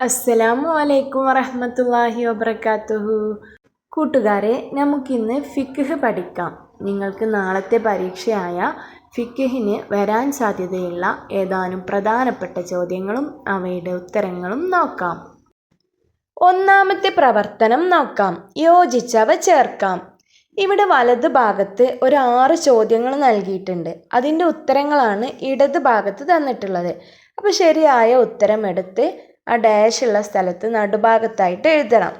അസ്സലാമു അലൈക്കും വറഹ്മത്തുള്ളാഹി വബറകാതുഹു കൂട്ടുകാരെ നമുക്കിന്ന് ഫിഖ് പഠിക്കാം. നിങ്ങൾക്ക് നാളത്തെ പരീക്ഷയായ ഫിഖിന് വരാൻ സാധ്യതയുള്ള ഏതാനും പ്രധാനപ്പെട്ട ചോദ്യങ്ങളും അവയുടെ ഉത്തരങ്ങളും നോക്കാം. ഒന്നാമത്തെ പ്രവർത്തനം നോക്കാം. യോജിച്ചവ ചേർക്കാം. ഇവിടെ വലത് ഭാഗത്ത് ഒരു ആറ് ചോദ്യങ്ങൾ നൽകിയിട്ടുണ്ട്. അതിന്റെ ഉത്തരങ്ങളാണ് ഇടത് ഭാഗത്ത് തന്നിട്ടുള്ളത്. അപ്പോൾ ശരിയായ ഉത്തരം എടുത്ത് ആ ഡാഷ് ഉള്ള സ്ഥലത്ത് നടുഭാഗത്തായിട്ട് എഴുതണം.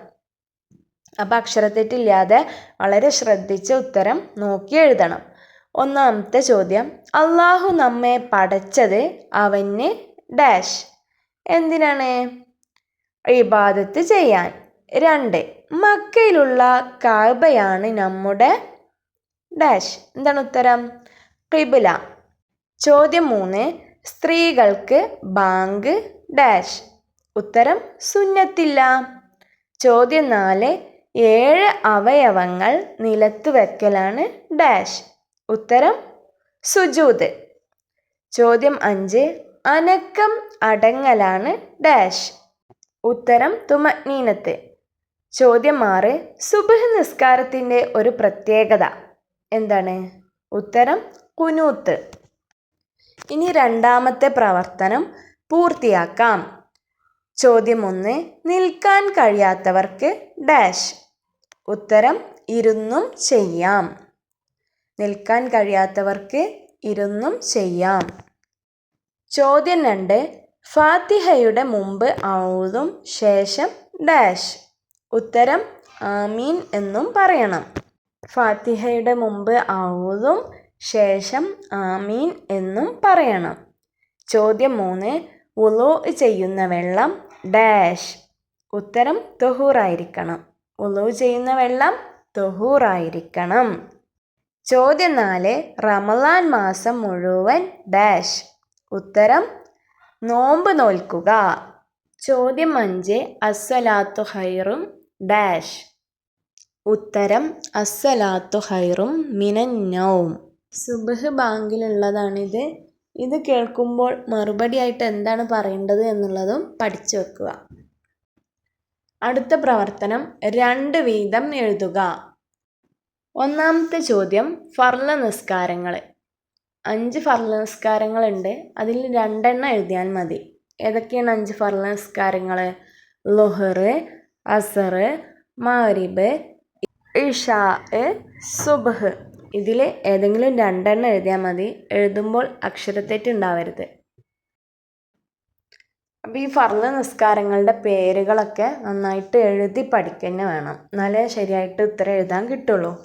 അപ്പോൾ അക്ഷരത്തെറ്റില്ലാതെ വളരെ ശ്രദ്ധിച്ച് ഉത്തരം നോക്കി എഴുതണം. ഒന്നാമത്തെ ചോദ്യം അള്ളാഹു നമ്മെ പടച്ചത് അവന് ഡാഷ് എന്തിനാണ്? ഇബാദത്ത് ചെയ്യാൻ. രണ്ട് മക്കയിലുള്ള കാബയാണ് നമ്മുടെ ഡാഷ് എന്താണ് ഉത്തരം? കിബില ചോദ്യം മൂന്ന് സ്ത്രീകൾക്ക് ബാങ്ക് ഡാഷ് ഉത്തരം സുന്നത്തില്ല. ചോദ്യം നാല് ഏഴ് അവയവങ്ങൾ നിലത്ത് വെക്കലാണ് ഡാഷ്. ഉത്തരം സുജൂത്. ചോദ്യം അഞ്ച് അനക്കം അടങ്ങലാണ് ഡാഷ്. ഉത്തരം തുമനീനത്ത് ചോദ്യം ആറ് സുബഹ് നിസ്കാരത്തിന്റെ ഒരു പ്രത്യേകത എന്താണ്? ഉത്തരം കുനൂത്ത്. ഇനി രണ്ടാമത്തെ പ്രവർത്തനം പൂർത്തിയാക്കാം. ചോദ്യം ഒന്ന് നിൽക്കാൻ കഴിയാത്തവർക്ക് ഡാഷ്. ഉത്തരം ഇരുന്നും ചെയ്യാം. നിൽക്കാൻ കഴിയാത്തവർക്ക് ഇരുന്നും ചെയ്യാം. ചോദ്യം രണ്ട് ഫാത്തിഹയുടെ മുമ്പ് ഔതും ശേഷം ഡാഷ്. ഉത്തരം ആമീൻ എന്നും പറയണം. ഫാത്തിഹയുടെ മുമ്പ് ഔതും ശേഷം ആമീൻ എന്നും പറയണം. ചോദ്യം മൂന്ന് ഉലോ ചെയ്യുന്ന വെള്ളം ഡാഷ്. ഉത്തരം തൊഹൂറായിരിക്കണം. ഉലോ ചെയ്യുന്ന വെള്ളം തൊഹൂറായിരിക്കണം. ചോദ്യം നാല് റമലാൻ മാസം മുഴുവൻ ഡാഷ്. ഉത്തരം നോമ്പ് നോൽക്കുക. ചോദ്യം അഞ്ച് അസ്സലാത്തു ഹൈറും ഡാഷ്. ഉത്തരം അസ്സലാത്തു ഹൈറും മിനന്നൗം സുബഹ് ബാങ്കിലുള്ളതാണിത്. ഇത് കേൾക്കുമ്പോൾ മറുപടിയായിട്ട് എന്താണ് പറയേണ്ടത് എന്നുള്ളതും പഠിച്ചു വെക്കുക. അടുത്ത പ്രവർത്തനം രണ്ട് വീതം എഴുതുക. ഒന്നാമത്തെ ചോദ്യം ഫർള നിസ്കാരങ്ങൾ. അഞ്ച് ഫർള നിസ്കാരങ്ങളുണ്ട് അതിൽ രണ്ടെണ്ണം എഴുതിയാൽ മതി. ഏതൊക്കെയാണ് അഞ്ച് ഫർള നിസ്കാരങ്ങൾ? ലൊഹർ അസർ മാരിബ് ഇഷാ സുബഹ്. ഇതിൽ ഏതെങ്കിലും രണ്ടെണ്ണം എഴുതിയാൽ മതി. എഴുതുമ്പോൾ അക്ഷരത്തെറ്റ് ഉണ്ടാവരുത്. അപ്പോൾ ഈ പറഞ്ഞ നിസ്കാരങ്ങളുടെ പേരുകളൊക്കെ നന്നായിട്ട് എഴുതി പഠിക്കുക വേണം. എന്നാലേ ശരിയായിട്ട് ഉത്തരം എഴുതാൻ കിട്ടുള്ളൂ.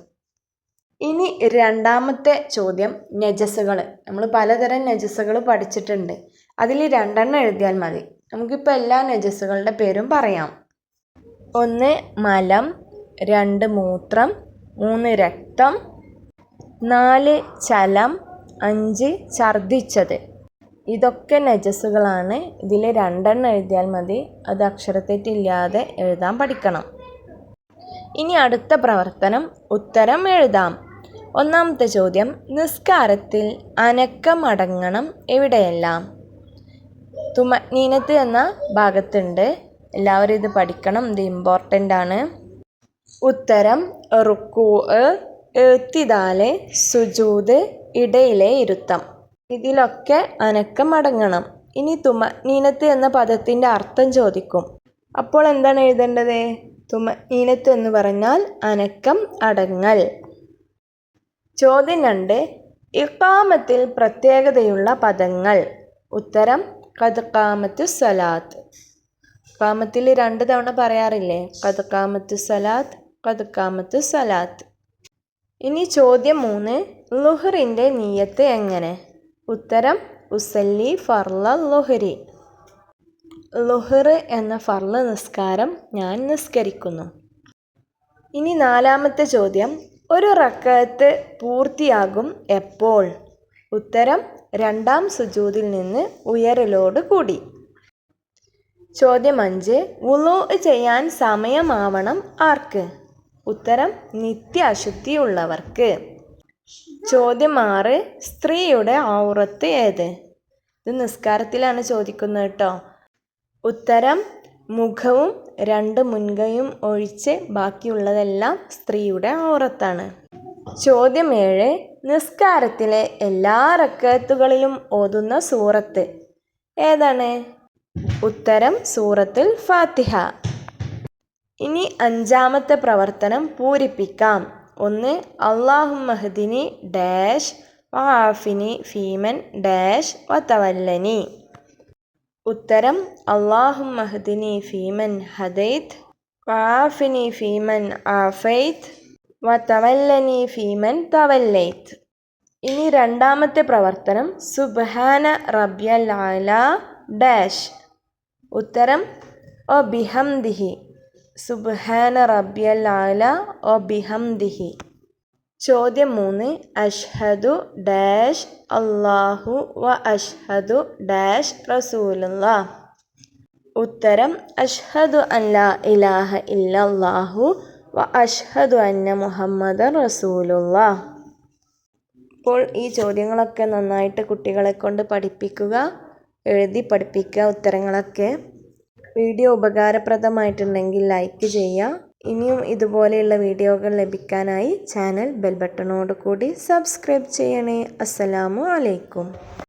ഇനി രണ്ടാമത്തെ ചോദ്യം നജസ്സുകൾ നമ്മൾ പലതരം നജസ്സുകൾ പഠിച്ചിട്ടുണ്ട്. അതിൽ രണ്ടെണ്ണം എഴുതിയാൽ മതി. നമുക്കിപ്പോൾ എല്ലാ നജസ്സുകളുടെ പേരും പറയാം. ഒന്ന് മലം രണ്ട് മൂത്രം മൂന്ന് രക്തം നാല് ചലം അഞ്ച് ഛർദ്ദിച്ചത്. ഇതൊക്കെ നജസ്സുകളാണ്. ഇതിൽ രണ്ടെണ്ണം എഴുതിയാൽ മതി. അത് അക്ഷരത്തെറ്റില്ലാതെ എഴുതാൻ പഠിക്കണം. ഇനി അടുത്ത പ്രവർത്തനം ഉത്തരം എഴുതാം. ഒന്നാമത്തെ ചോദ്യം നിസ്കാരത്തിൽ അനക്കം അടങ്ങണം എവിടെയെല്ലാം തുമനീനത്ത് എന്ന ഭാഗത്തുണ്ട്. എല്ലാവരും ഇത് പഠിക്കണം. ഇത് ഇമ്പോർട്ടന്റ് ആണ്. ഉത്തരം റുക്കൂ എഴുത്തിതാൽ സുജൂത് ഇടയിലെ ഇരുത്തം. ഇതിലൊക്കെ അനക്കം അടങ്ങണം. ഇനി തുമനീനത്ത് എന്ന പദത്തിന്റെ അർത്ഥം ചോദിക്കും. അപ്പോൾ എന്താണ് എഴുതേണ്ടത്? തുമനീനത്ത് എന്ന് പറഞ്ഞാൽ അനക്കം അടങ്ങൽ. ചോദ്യം രണ്ട് ഇക്കാമത്തിൽ പ്രത്യേകതയുള്ള പദങ്ങൾ. ഉത്തരം കഥക്കാമത്തു സലാത്ത്. കാമത്തിൽ രണ്ട് തവണ പറയാറില്ലേ? കഥക്കാമത്തു സലാത്ത് കഥക്കാമത്തു സലാത്ത്. ഇനി ചോദ്യം മൂന്ന്. ലുഹറിന്റെ നീയത്ത് എങ്ങനെ? ഉത്തരം ഉസല്ലി ഫർല ലുഹരി. ലുഹർ എന്ന ഫർല നിസ്കാരം ഞാൻ നിസ്കരിക്കുന്നു. ഇനി നാലാമത്തെ ചോദ്യം. ഒരു റക്കത്ത് പൂർത്തിയാകും എപ്പോൾ? ഉത്തരം രണ്ടാം സുജൂതിൽ നിന്ന് ഉയരലോട് കൂടി. ചോദ്യം അഞ്ച്. വുളു ചെയ്യാൻ സമയമാവണം ആർക്ക്? ഉത്തരം നിത്യ അശുദ്ധിയുള്ളവർക്ക് ചോദ്യം ആറ് സ്ത്രീയുടെ ഔറത്ത് ഏത്? ഇത് നിസ്കാരത്തിലാണ് ചോദിക്കുന്നത് കേട്ടോ. ഉത്തരം മുഖവും രണ്ട് മുൻകൈയും ഒഴിച്ച് ബാക്കിയുള്ളതെല്ലാം സ്ത്രീയുടെ ഔറത്താണ്. ചോദ്യം ഏഴ് നിസ്കാരത്തിലെ എല്ലാ റക്കത്തുകളിലും ഓതുന്ന സൂറത്ത് ഏതാണ്? ഉത്തരം സൂറത്തുൽ ഫാത്തിഹ. ഇനി അഞ്ചാമത്തെ പ്രവർത്തനം പൂരിപ്പിക്കാം. ഒന്ന് അള്ളാഹു മഹദിനി ഡാഷ് വാഫിനി ഫീമൻ ഡാഷ് വത്തവല്ലനി ഉത്തരം അള്ളാഹു മഹദിനി ഫീമൻ ഹദൈത്ത് വാഫിനി ഫീമൻ ആഫൈത്ത് വത്തവല്ലനി ഫീമൻ തവല്ലൈത്ത് ഇനി രണ്ടാമത്തെ പ്രവർത്തനം സുബ്ഹാന റബ്യൽ ലാല ഡാഷ്. ഉത്തരം ഒ ബിഹംദിഹി സുബ്ഹാന റബ്യൽ ആല ഒ ബിഹംദിഹി. ചോദ്യം മൂന്ന്. അഷ്ഹദു ഡാഷ് അള്ളാഹു വ അഷ്ഹദു ഡാഷ് റസൂലുള്ള ഉത്തരം അഷ്ഹദു അല്ലാ ഇലാഹ ഇല്ലാഹു വ അഷ്ഹദു അന്ന മുഹമ്മദ് റസൂലുള്ള ഇപ്പോൾ ഈ ചോദ്യങ്ങളൊക്കെ നന്നായിട്ട് കുട്ടികളെ കൊണ്ട് പഠിപ്പിക്കുക എഴുതി പഠിപ്പിക്കുക ഉത്തരങ്ങളൊക്കെ. വീഡിയോ ഉപകാരപ്രദമായിട്ടുണ്ടെങ്കിൽ ലൈക്ക് ചെയ്യുക. ഇനിയും ഇതുപോലെയുള്ള വീഡിയോകൾ ലഭിക്കാനായി ചാനൽ ബെൽ കൂടി സബ്സ്ക്രൈബ് ചെയ്യണേ. അസ്സലാമു അലൈക്കും.